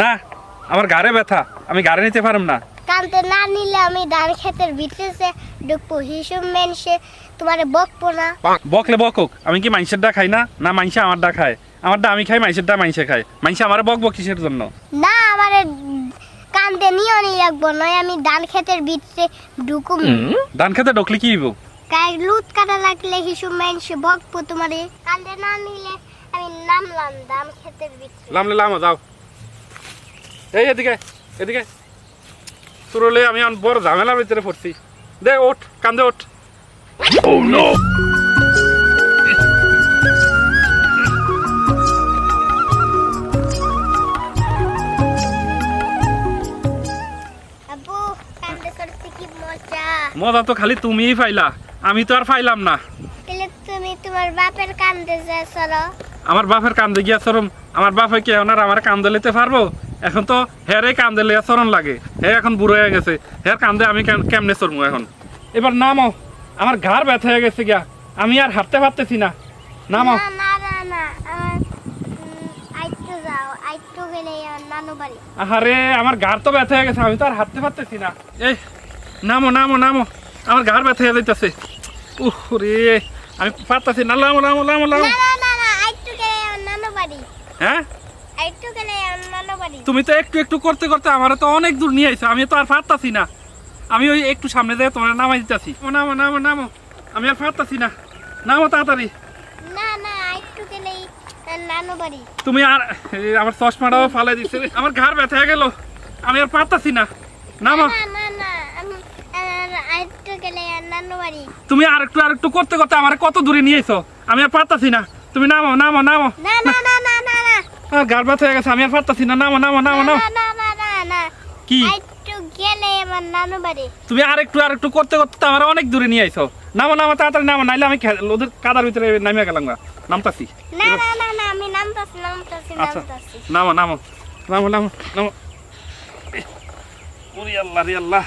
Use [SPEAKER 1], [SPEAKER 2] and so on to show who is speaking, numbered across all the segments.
[SPEAKER 1] না আমার গাড়ে ব্যথা আমি গাড়ি নিতে পারম না।
[SPEAKER 2] কানতে না নিলে আমি ধান ক্ষেতের ভিতরে ঢুকবো হিসুম মেনসে তোমারে বকবো না।
[SPEAKER 1] বকলে বকুক আমি কি মাইসের ডা খাই না? না মাইসে আমার ডা খায়। আমার ডা আমি খাই মাইসের ডা মাইসে খায়। মাইসে আমার বকবো কিসের জন্য?
[SPEAKER 2] না আমারে কানতে নিও নি রাখব নয় আমি ধান ক্ষেতের ভিতরে ঢুকুম।
[SPEAKER 1] ধান খেতে ঢুকলে কি হইব?
[SPEAKER 2] গায়ে লুট কাটা লাগলে হিসুম মেনসে বকবো তোমারে। কানতে না নিলে আমি নামলাম ধান ক্ষেতের ভিতরে।
[SPEAKER 1] লামলে লামো যাও। এই এদিকে এদিকে। তোর হলে আমি এখন বড় ঝামেলার ভিতরে পড়ছি। দে ওঠ কান্দে ওঠ।
[SPEAKER 2] মজা।
[SPEAKER 1] তো খালি তুমিই পাইলা আমি তো আর পাইলাম না।
[SPEAKER 2] তুমি তোমার বাপের কান্দে চলো।
[SPEAKER 1] আমার বাপের কান্দে গিয়া চরম আমার বাপে কি আমার কান্দে লেতে পারব? এখন তো হেরে কান্দে লিয়া চরণ লাগে। হে এখন বুড়ো হয়ে গেছে। হের কান্দে আমি কেম- কেমনে চরমু এখন? এবার নামো আমার ঘাড় ব্যথা হয়ে গেছে গিয়া। আমি আর হাঁটতে পারতেছি না। নামো
[SPEAKER 2] না না না না। আমার উম, আইট্টু যাও। আইট্টু গেলে আমার নানু
[SPEAKER 1] আরে আমার ঘাড় তো ব্যথা হয়ে গেছে। আমি তো আর হাঁটতে পারতেছি না। এই নামো নামো নামো। আমার ঘাড় ব্যথা হয়ে যাইতেছে। উহ রে। আমি পারতাছি না। নামো নামো নামো নামো। হ্যাঁ?
[SPEAKER 2] আইট্টু গেলে নানু বাড়ি।
[SPEAKER 1] তুমি তো একটু একটু করতে করতে আমার তো অনেক দূর নিয়ে আইছো আমি তো আর পারতাছি না। আমি ওই একটু সামনে দিয়ে তোমার নামাই দিতেছি। ও নামো নামো নামো। আমি আর পারতাছি না। নামো তাড়াতাড়ি।
[SPEAKER 2] না না আইট্টু গেলেই নানু বাড়ি।
[SPEAKER 1] তুমি আর এই, আমার চশমাটাও ফালাই দিচ্ছে রে। আমার ঘাড় ব্যথা হয়ে গেল। আমি আর পারতাছি না। নামো।
[SPEAKER 2] না না না আমি আমার আইট্টু গেলে নানু বাড়ি।
[SPEAKER 1] তুমি আর একটু আর একটু করতে করতে আমার কত দূরে নিয়ে আইছো? আমি আর পারতাছি না। তুমি নামো নামো নামো।
[SPEAKER 2] না না না
[SPEAKER 1] আমার ঘাড় ব্যথা হয়ে গেছে আমি আর পারতাছি না। নামো নামো নামো নামো।
[SPEAKER 2] না না না না না।
[SPEAKER 1] কি?
[SPEAKER 2] আইট্টু গেলে আমার নানু বাড়ি।
[SPEAKER 1] তুমি আর একটু আর একটু করতে করতে তো আমার অনেক দূরে নিয়ে আইছো। নামো নামো তাড়াতাড়ি নামো নাইলে আমি ওদের কাদার ভিতরে নামিয়ে গেলাম গা। নামতাছি।
[SPEAKER 2] না না না না আমি নামতাছি নামতাছি
[SPEAKER 1] আচ্ছা।
[SPEAKER 2] নামতাছি।
[SPEAKER 1] নামো নামো নামো নামো নামো। ওরে আল্লাহ রে আল্লাহ।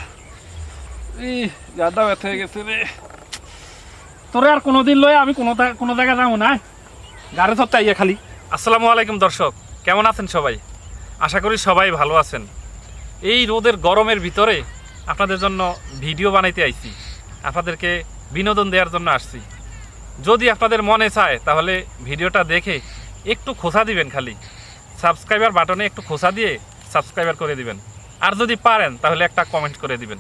[SPEAKER 1] এই গাদা ব্যথা হয়ে গেছে রে। তোরে আর কোনোদিন লয়ে আমি কোনো কোনো জায়গায় যাব না। গাড়ি ধরতে আইয়া খালি। আসসালামু আলাইকুম দর্শক, কেমন আছেন সবাই? আশা করি সবাই ভালো আছেন। এই রোদের গরমের ভিতরে আপনাদের জন্য ভিডিও বানাইতে আইছি, আপনাদেরকে বিনোদন দেওয়ার জন্য আসছি। যদি আপনাদের মনে চায়, তাহলে ভিডিওটা দেখে একটু খোসা দিবেন খালি। সাবস্ক্রাইবার বাটনে একটু খোসা দিয়ে সাবস্ক্রাইবার করে দিবেন। আর যদি পারেন, তাহলে একটা কমেন্ট করে দিবেন।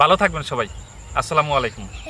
[SPEAKER 1] ভালো থাকবেন সবাই। আসসালামু আলাইকুম।